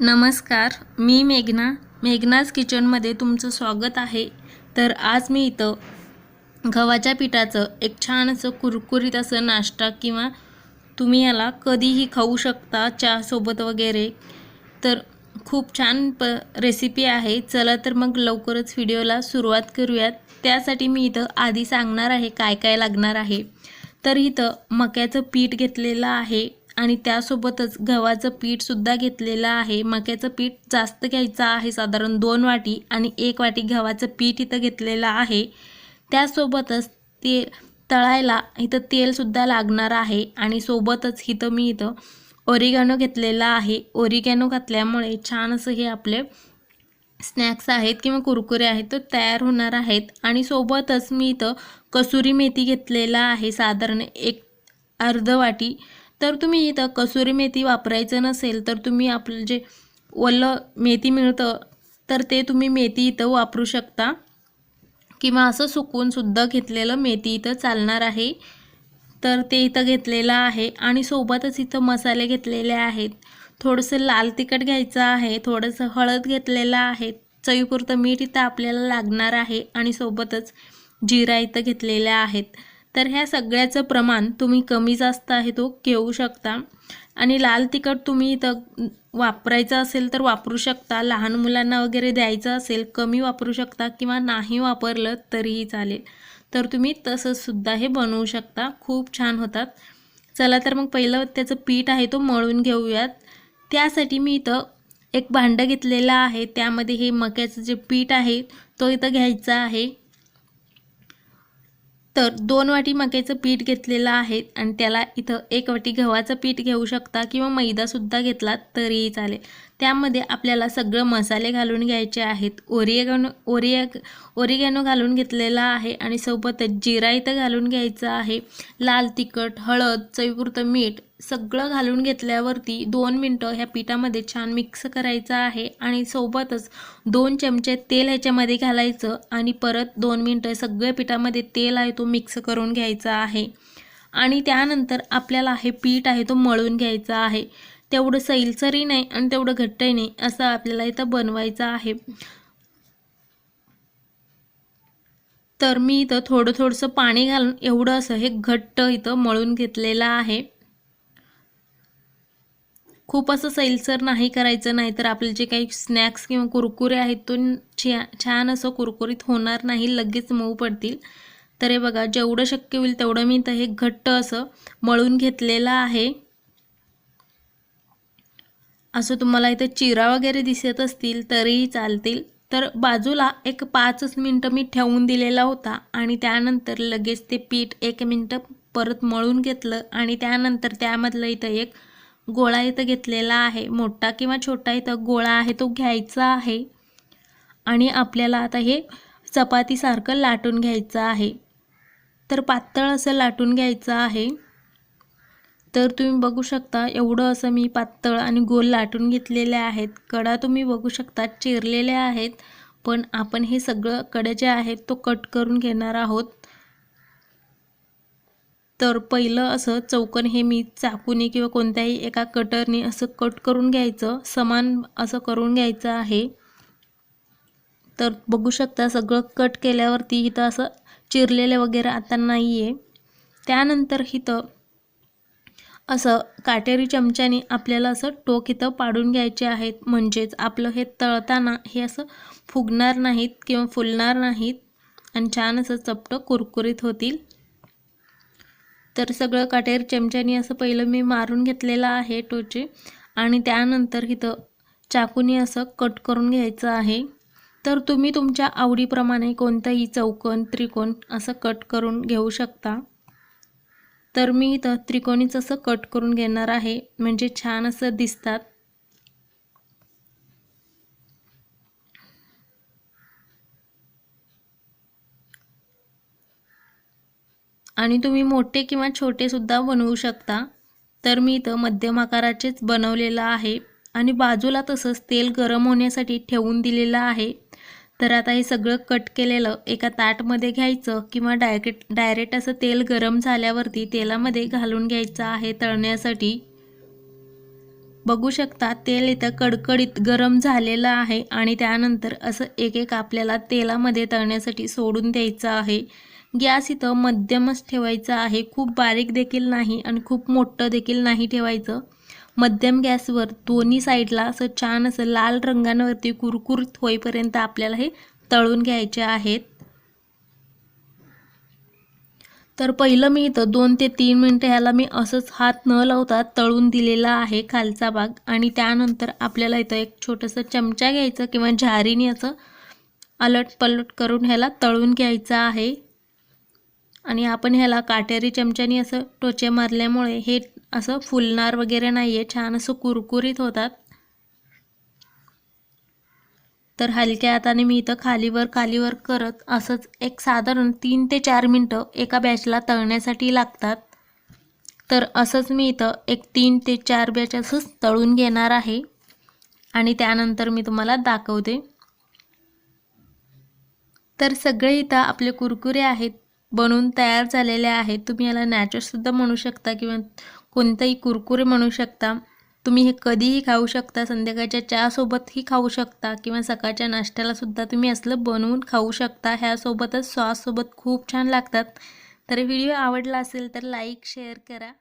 नमस्कार मी मेघना. मेघनाज किचनमध्ये तुमचं स्वागत आहे. तर आज मी इथं गव्हाच्या पिठाचं एक छान असं कुरकुरीत असं नाश्ता किंवा तुम्ही याला कधीही खाऊ शकता चहासोबत वगैरे. तर खूप छान प रेसिपी आहे. चला तर मग लवकरच व्हिडिओला सुरुवात करूयात. त्यासाठी मी इथं आधी सांगणार आहे काय काय लागणार आहे. तर इथं मक्याचं पीठ घेतलेलं आहे. आणि त्यासोबतच गव्हाचं पीठसुद्धा घेतलेलं आहे. मक्याचं पीठ जास्त घ्यायचं आहे साधारण दोन वाटी आणि एक वाटी गव्हाचं पीठ इथं घेतलेलं आहे. त्यासोबतच ते तळायला इथं तेलसुद्धा लागणार आहे आणि सोबतच इथं मी इथं ओरिगॅनो घेतलेला आहे. ओरिगॅनो घातल्यामुळे छान असं हे आपले स्नॅक्स आहेत किंवा कुरकुरे आहेत तर तयार होणार आहेत. आणि सोबतच मी इथं कसुरी मेथी घेतलेला आहे साधारण एक अर्ध वाटी तर तुम्ही इथं कसुरी मेथी वापरायचं नसेल तर तुम्ही आपलं जे ओलं मेथी मिळतं तर ते तुम्ही मेथी इथं वापरू शकता. किंवा असं सुकवूनसुद्धा घेतलेलं मेथी इथं चालणार आहे. तर ते इथं घेतलेलं आहे आणि सोबतच इथं मसाले घेतलेले आहेत. थोडंसं लाल तिखट घ्यायचं आहे थोडंसं हळद घेतलेलं आहे. चवीपुरतं मीठ इथं आपल्याला लागणार आहे आणि सोबतच जिरा इथं घेतलेल्या आहेत. तर ह्या सगळ्याचं प्रमाण तुम्ही कमी जास्त आहे तो घेऊ शकता. आणि लाल तिखट तुम्ही इथं वापरायचं असेल तर वापरू शकता. लहान मुलांना वगैरे द्यायचं असेल कमी वापरू शकता किंवा नाही वापरलं तरीही चालेल. तर तुम्ही तसंसुद्धा हे बनवू शकता. खूप छान होतात. चला तर मग पहिलं त्याचं पीठ आहे तो मळून घेऊयात. त्यासाठी मी इथं एक भांडं घेतलेलं आहे. त्यामध्ये हे मक्याचं जे पीठ आहे तो इथं घ्यायचा आहे. तर दोन वाटी मक्याचं पीठ घेतलेलं आहे आणि त्याला इथं एक वाटी गव्हाचं पीठ घेऊ शकता किंवा मैदासुद्धा घेतला तरीही चालेल. त्यामध्ये आपल्याला सगळं मसाले घालून घ्यायचे आहेत. ओरिएगॅनो ओरिया ओरिगॅनो घालून घेतलेला आहे आणि सोबतच जिरा इथं घालून घ्यायचं आहे. लाल तिखट हळद चवीपुरतं मीठ सगळं घालून घेतल्यावरती दोन मिनटं ह्या पिठामध्ये छान मिक्स करायचं आहे आणि सोबतच दोन चमचे तेल ह्याच्यामध्ये घालायचं आणि परत दोन मिनटं सगळ्या पिठामध्ये तेल आहे तो मिक्स करून घ्यायचा आहे. आणि त्यानंतर आपल्याला हे पीठ आहे तो मळून घ्यायचा आहे. तेवढं सैलसरही नाही आणि तेवढं घट्टही नाही असं आपल्याला इथं बनवायचं आहे. तर मी इथं थोडं थोडंसं पाणी घालून एवढं असं हे घट्ट इथं मळून घेतलेलं आहे. खूप असं सैलसर नाही करायचं नाही तर आपले जे काही स्नॅक्स किंवा कुरकुरे आहेत तो छान असं कुरकुरीत होणार नाही लगेच मऊ पडतील. तर हे बघा जेवढं शक्य होईल तेवढं मी इथं हे घट्ट असं मळून घेतलेलं आहे. असं तुम्हाला इथं चिरा वगैरे दिसत असतील तरीही चालतील. तर बाजूला एक पाचच मिनटं मी ठेवून दिलेला होता आणि त्यानंतर लगेच ते पीठ एक मिनटं परत मळून घेतलं आणि त्यानंतर त्यामधलं इथं एक गोळा इथं घेतलेला आहे. मोठा किंवा छोटा इथं गोळा आहे तो घ्यायचा आहे. आणि आपल्याला आता हे चपातीसारखं लाटून घ्यायचं आहे. तर पातळ असं लाटून घ्यायचं आहे. तर तुम्ही बघू शकता एवढं असं मी पातळ आणि गोल लाटून घेतलेले आहेत. कडा तुम्ही बघू शकता चिरलेल्या आहेत. पण आपण हे सगळं कडे जे आहेत तो कट करून घेणार आहोत. तर पहिलं असं चौकन हे मी चाकूने किंवा कोणत्याही एका कटरने असं कट करून घ्यायचं समान असं करून घ्यायचं आहे. तर बघू शकता सगळं कट केल्यावरती इथं असं चिरलेलं वगैरे आता नाही आहे त्यानंतर इथं असं काटेरी चमच्याने आपल्याला असं टोक इथं पाडून घ्यायचे आहेत. म्हणजेच आपलं हे तळताना हे असं फुगणार नाहीत किंवा फुलणार नाहीत आणि छान असं चपटं कुरकुरीत होतील. तर सगळं काटेर चमच्यानी असं पहिलं मी मारून घेतलेलं आहे टोचे. आणि त्यानंतर इथं चाकूने असं कट करून घ्यायचं आहे. तर तुम्ही तुमच्या आवडीप्रमाणे कोणतंही चौकोन त्रिकोण असं कट करून घेऊ शकता. तर मी इथं त्रिकोणीच असं कट करून घेणार आहे. म्हणजे छान असं दिसतात. आणि तुम्ही मोठे किंवा छोटेसुद्धा बनवू शकता. तर मी इथं मध्यम आकाराचेच बनवलेलं आहे. आणि बाजूला तसंच तेल गरम होण्यासाठी ठेवून दिलेलं आहे. तर आता हे सगळं कट केलेलं एका ताटमध्ये घ्यायचं किंवा डायरेक्ट डायरेक्ट असं तेल गरम झाल्यावरती तेलामध्ये घालून घ्यायचं आहे तळण्यासाठी. बघू शकता तेल इथं कडकडीत गरम झालेलं आहे आणि त्यानंतर असं एक एक आपल्याला तेलामध्ये तळण्यासाठी सोडून द्यायचं आहे. गॅस इथं मध्यमच ठेवायचा आहे. खूप बारीक देखील नाही आणि खूप मोठं देखील नाही ठेवायचं. मध्यम गॅसवर दोन्ही साईडला असं छान असं लाल रंगांवरती कुरकुरीत होईपर्यंत आपल्याला हे तळून घ्यायचे आहेत. तर पहिलं मी इथं दोन ते तीन मिनटं ह्याला मी असंच हात न लावता तळून दिलेला आहे खालचा भाग. आणि त्यानंतर आपल्याला इथं एक छोटंसं चमचा घ्यायचं किंवा झारीने असं अलट पलट करून ह्याला तळून घ्यायचं आहे. आणि आपण ह्याला काटेरी चमच्याने असं टोचे मारल्यामुळे हे असं फुलणार वगैरे नाही आहे छान असं कुरकुरीत होतात. तर हलक्या हाताने मी इथं खालीवर खालीवर करत असंच एक साधारण तीन ते चार मिनटं एका बॅचला तळण्यासाठी लागतात. तर असंच मी इथं एक तीन ते चार बॅच असंच तळून घेणार आहे. आणि त्यानंतर मी तुम्हाला दाखवते. तर सगळे इथं आपले कुरकुरे आहेत बनवून तयार झालेले आहेत. तुम्ही याला नॅचरसुद्धा म्हणू शकता किंवा कोणतंही कुरकुरे म्हणू शकता. तुम्ही हे कधीही खाऊ शकता संध्याकाळच्या चहासोबतही खाऊ शकता किंवा सकाळच्या नाश्त्यालासुद्धा तुम्ही असलं बनवून खाऊ शकता. ह्यासोबतच सॉससोबत खूप छान लागतात. तर व्हिडिओ आवडला असेल तर लाईक शेअर करा.